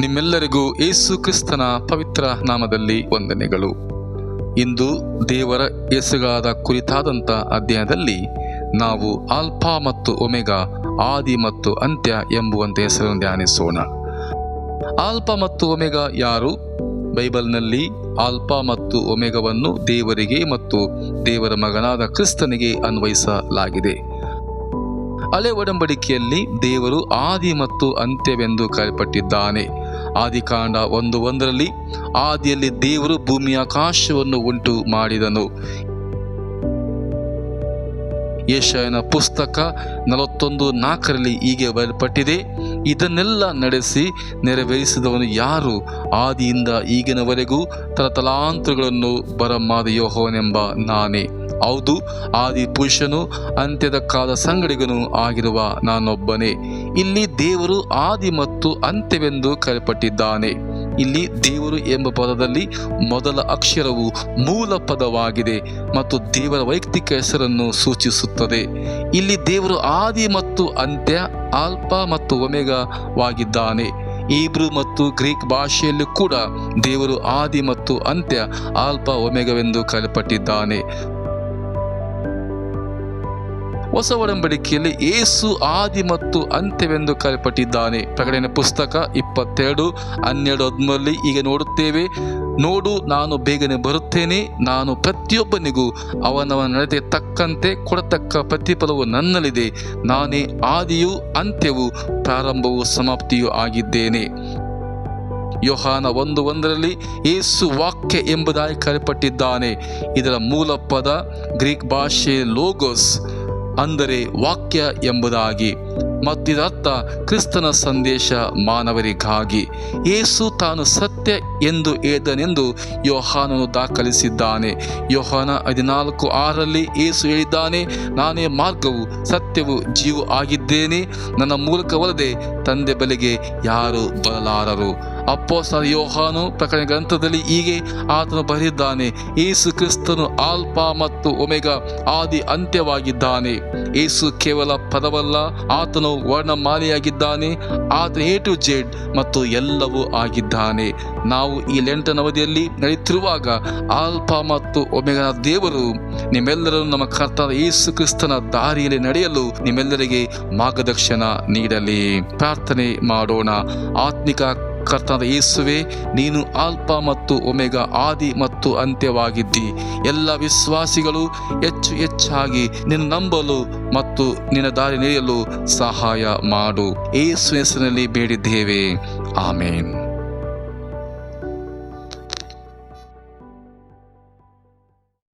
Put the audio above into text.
ನಿಮ್ಮೆಲ್ಲರಿಗೂ ಏಸು ಕ್ರಿಸ್ತನ ಪವಿತ್ರ ನಾಮದಲ್ಲಿ ವಂದನೆಗಳು. ಇಂದು ದೇವರ ಹೆಸಗಾದ ಕುರಿತಾದಂಥ ಅಧ್ಯಯನದಲ್ಲಿ ನಾವು ಆಲ್ಫಾ ಮತ್ತು ಒಮೆಗಾ, ಆದಿ ಮತ್ತು ಅಂತ್ಯ ಎಂಬುವಂತೆ ಹೆಸರನ್ನು ಧ್ಯಾನಿಸೋಣ. ಆಲ್ಫಾ ಮತ್ತು ಒಮೆಗಾ ಯಾರು? ಬೈಬಲ್ನಲ್ಲಿ ಆಲ್ಫಾ ಮತ್ತು ಒಮೆಗವನ್ನು ದೇವರಿಗೆ ಮತ್ತು ದೇವರ ಮಗನಾದ ಕ್ರಿಸ್ತನಿಗೆ ಅನ್ವಯಿಸಲಾಗಿದೆ. ಅಲೆ ಒಡಂಬಡಿಕೆಯಲ್ಲಿ ದೇವರು ಆದಿ ಮತ್ತು ಅಂತ್ಯವೆಂದು ಕರೆಯಲ್ಪಟ್ಟಿದ್ದಾನೆ. ಆದಿಕಾಂಡ ಒಂದು ಒಂದರಲ್ಲಿ, ಆದಿಯಲ್ಲಿ ದೇವರು ಭೂಮಿ ಆಕಾಶವನ್ನು ಉಂಟು ಮಾಡಿದನು. ಯಶಯನ ಪುಸ್ತಕ ನಲವತ್ತೊಂದು ನಾಲ್ಕರಲ್ಲಿ ಹೀಗೆ ಬರೆಯಲ್ಪಟ್ಟಿದೆ ಇದನ್ನೆಲ್ಲ ನಡೆಸಿ ನೆರವೇರಿಸಿದವನು ಯಾರು? ಆದಿಯಿಂದ ಈಗಿನವರೆಗೂ ತಲತಲಾಂತರಗಳನ್ನು ಬರಮಾದ ಯೋಹೋನೆಂಬ ನಾನೇ. ಹೌದು, ಆದಿ ಪುರುಷನು ಅಂತ್ಯದ ಕಾಲ ಸಂಗಡಿಗನು ಆಗಿರುವ ನಾನೊಬ್ಬನೇ. ಇಲ್ಲಿ ದೇವರು ಆದಿ ಮತ್ತು ಅಂತ್ಯವೆಂದು ಕರೆಯಲ್ಪಟ್ಟಿದ್ದಾನೆ. ಇಲ್ಲಿ ದೇವರು ಎಂಬ ಪದದಲ್ಲಿ ಮೊದಲ ಅಕ್ಷರವು ಮೂಲ ಪದವಾಗಿದೆ ಮತ್ತು ದೇವರ ವೈಯಕ್ತಿಕ ಹೆಸರನ್ನು ಸೂಚಿಸುತ್ತದೆ. ಇಲ್ಲಿ ದೇವರು ಆದಿ ಮತ್ತು ಅಂತ್ಯ, ಆಲ್ಫಾ ಮತ್ತು ಒಮೆಗವಾಗಿದ್ದಾನೆ ಈಬ್ರು ಮತ್ತು ಗ್ರೀಕ್ ಭಾಷೆಯಲ್ಲೂ ಕೂಡ ದೇವರು ಆದಿ ಮತ್ತು ಅಂತ್ಯ ಆಲ್ಪ ಒಮೆಗವೆಂದು ಕರೆಯಲ್ಪಟ್ಟಿದ್ದಾನೆ. ಹೊಸ ಒಡಂಬಡಿಕೆಯಲ್ಲಿ ಏಸು ಆದಿ ಮತ್ತು ಅಂತ್ಯವೆಂದು ಕರೆಪಟ್ಟಿದ್ದಾನೆ ಪ್ರಕಟಣೆ ಪುಸ್ತಕ ಇಪ್ಪತ್ತೆರಡು, ಹನ್ನೆರಡು ಹದಿಮೂರಲ್ಲಿ ಈಗ ನೋಡುತ್ತೇವೆ, ನೋಡು, ನಾನು ಬೇಗನೆ ಬರುತ್ತೇನೆ, ನಾನು ಪ್ರತಿಯೊಬ್ಬನಿಗೂ ಅವನವನ ನಡತೆ ತಕ್ಕಂತೆ ಕೊಡತಕ್ಕ ಪ್ರತಿಫಲವು ನನ್ನಲ್ಲಿದೆ, ನಾನೇ ಆದಿಯೂ ಅಂತ್ಯವೂ ಪ್ರಾರಂಭವೂ ಸಮಾಪ್ತಿಯೂ ಆಗಿದ್ದೇನೆ. ಯೋಹಾನ ಒಂದು ಒಂದರಲ್ಲಿ ಏಸು ವಾಕ್ಯ ಎಂಬುದಾಗಿ ಕರೆಪಟ್ಟಿದ್ದಾನೆ ಇದರ ಮೂಲ ಪದ ಗ್ರೀಕ್ ಭಾಷೆ ಲೋಗೋಸ್. ಅಂದರೆ ವಾಕ್ಯ ಎಂಬುದಾಗಿ. ಮತ್ತಿದತ್ತ ಕ್ರಿಸ್ತನ ಸಂದೇಶ ಮಾನವರಿಗಾಗಿ. ಏಸು ತಾನು ಸತ್ಯ ಎಂದು ಏದನೆಂದು ಯೋಹಾನನು ದಾಖಲಿಸಿದ್ದಾನೆ. ಯೋಹಾನ ಹದಿನಾಲ್ಕು ಆರರಲ್ಲಿ ಏಸು ಹೇಳಿದ್ದಾನೆ, ನಾನೇ ಮಾರ್ಗವು, ಸತ್ಯವು ಜೀವು ಆಗಿದ್ದೇನೆ. ನನ್ನ ಮೂಲಕವಲ್ಲದೆ ತಂದೆ ಬಳಿಗೆ ಯಾರು ಬರಲಾರರು. ಅಪ್ಪೋಸ ಯೋಹಾನು ಪ್ರಕರಣ ಗ್ರಂಥದಲ್ಲಿ ಹೀಗೆ ಆತನು ಬರೆದಿದ್ದಾನೆ ಏಸು ಕ್ರಿಸ್ತನು ಆಲ್ಪ ಮತ್ತು ಒಮೆಗ ಆದಿ ಅಂತ್ಯವಾಗಿದ್ದಾನೆ. ಏಸು ಕೇವಲ ಪದವಲ್ಲ, ಆತನು ವರ್ಣಮಾಲೆಯಾಗಿದ್ದಾನೆ ಆತ ಎ ಟು ಜೆಡ್ ಮತ್ತು ಎಲ್ಲವೂ ಆಗಿದ್ದಾನೆ. ನಾವು ಈ ಲೆಂಟನ ಅವಧಿಯಲ್ಲಿ ನಡೆಯುತ್ತಿರುವಾಗ ಆಲ್ಪ ಮತ್ತು ಒಮೆಗ ದೇವರು ನಿಮ್ಮೆಲ್ಲರನ್ನು ನಮ್ಮ ಕರ್ತ ಯೇಸು ಕ್ರಿಸ್ತನ ದಾರಿಯಲ್ಲಿ ನಡೆಯಲು ನಿಮ್ಮೆಲ್ಲರಿಗೆ ಮಾರ್ಗದರ್ಶನ ನೀಡಲಿ. ಪ್ರಾರ್ಥನೆ ಮಾಡೋಣ. ಆತ್ಮಿಕ ಕರ್ತನಾದ ಯೇಸುವೆ, ನೀನು ಆಲ್ಫಾ ಮತ್ತು ಒಮೆಗ, ಆದಿ ಮತ್ತು ಅಂತ್ಯವಾಗಿದ್ದಿ. ಎಲ್ಲ ವಿಶ್ವಾಸಿಗಳು ಹೆಚ್ಚು ಹೆಚ್ಚಾಗಿ ನಿನ್ನ ನಂಬಲು ಮತ್ತು ನಿನ್ನ ದಾರಿ ನಡೆಯಲು ಸಹಾಯ ಮಾಡು. ಏಸು ಹೆಸರಿನಲ್ಲಿ ಬೇಡಿದ್ದೇವೆ. ಆಮೇನ್.